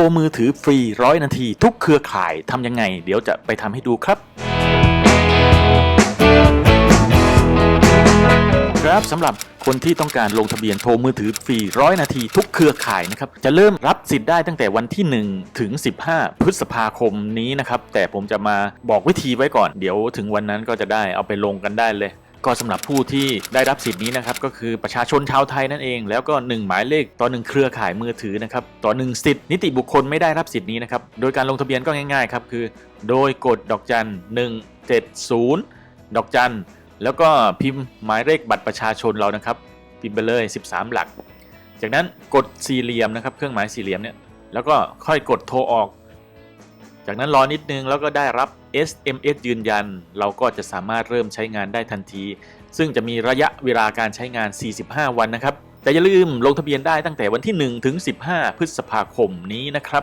รมือถือฟรีร้อยนาที ทุกเครือข่ายทำยังไง เดี๋ยวจะไปทำให้ดูครับครับสำหรับคนที่ต้องการลงทะเบียนโทรมือถือฟรีร้อยนาทีทุกเครือข่ายนะครับจะเริ่มรับสิทธิ์ได้ตั้งแต่วันที่ 1 ถึง 15 พฤษภาคมนี้นะครับแต่ผมจะมาบอกวิธีไว้ก่อน เดี๋ยวถึงวันนั้นก็จะได้เอาไปลงกันได้เลย ก็สำหรับผู้ที่ได้รับสิทธิ์นี้นะครับก็คือประชาชนชาวไทยนั่นเอง แล้วก็ 1 หมายเลขต่อ 1 เครือข่ายมือถือนะครับต่อ 1 สิทธิ์นิติบุคคลไม่ได้รับสิทธิ์นี้นะครับโดยการลงทะเบียนก็ง่ายๆครับคือ โดยกดดอกจัน170 ดอกจันแล้วก็พิมพ์หมายเลขบัตรประชาชนเรานะครับพิมพ์ไปเลย 13 หลัก จากนั้นกดสี่เหลี่ยมนะครับเครื่องหมายสี่เหลี่ยมเนี่ยแล้วก็ค่อยกดโทรออก จากนั้นรอนิดนึงแล้วก็ได้รับ SMS ยืนยัน เราก็จะสามารถเริ่มใช้งานได้ทันที ซึ่งจะมีระยะเวลาการใช้งาน 45 วันนะครับแต่อย่าลืมลงทะเบียนได้ตั้งแต่วันที่ 1 ถึง 15 พฤษภาคมนี้นะครับ